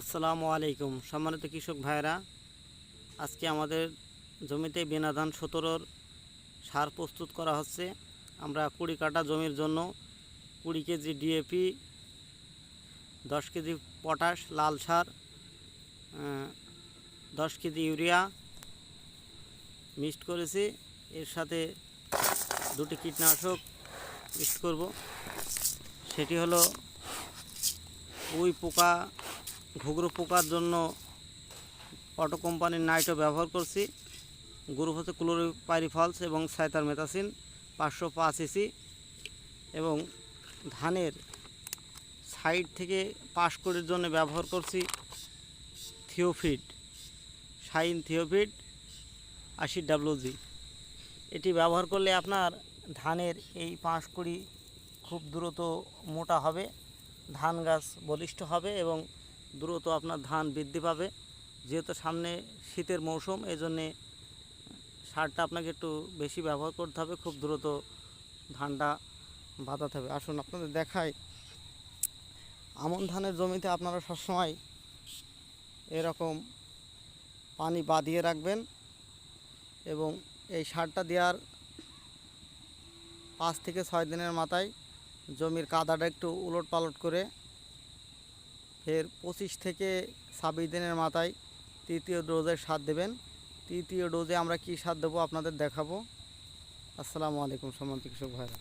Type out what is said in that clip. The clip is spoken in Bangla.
আসসালামু আলাইকুম। সম্মানিত কৃষক ভাইরা আজকে আমাদের জমিতে বেনাধান সতেরোর সার প্রস্তুত করা হচ্ছে। আমরা কুড়ি কাটা জমির জন্য কুড়ি কেজি ডিএপি দশ কেজি পটাশ, লাল সার দশ কেজি ইউরিয়া মিক্সড করেছি। এর সাথে দুটি কীটনাশক মিক্সড করব। সেটি হলো উই পোকা ঘুঘরু পোকার জন্য অটো কোম্পানির নাইটও ব্যবহার করছি। গ্রুপ হচ্ছে ক্লোরোপাইরিফলস এবং সাইতার মেথাসিন পাঁচশো পাঁচ ইসি এবং ধানের সাইড থেকে পাশ করির জন্য ব্যবহার করছি থিওফিড সাইন থিওফিড আশি ডাব্লুজি এটি ব্যবহার করলে আপনার ধানের এই পাঁশকুড়ি খুব দ্রুত মোটা হবে, ধান গাছ বলিষ্ঠ হবে এবং দ্রুত আপনার ধান বৃদ্ধি পাবে। যেহেতু সামনে শীতের মৌসুম এই জন্যে সারটা আপনাকে একটু বেশি ব্যবহার করতে হবে। খুব দ্রুত ধানটা বাঁধাতে হবে। আসুন, আপনাদের দেখাই। আমন ধানের জমিতে আপনারা সবসময় এরকম পানি বাঁধিয়ে রাখবেন এবং এই সারটা দেওয়ার পাঁচ থেকে ছয় দিনের মাথায় জমির কাদাটা একটু উলট পালট করে ফের পঁচিশ থেকে ছাব্বিশ দিনের মাথায় তৃতীয় ডোজের সার দেবেন। তৃতীয় ডোজে আমরা কি সার দেবো আপনাদের দেখাবো। আসসালামু আলাইকুম সম্মানিত কৃষক ভাইরা।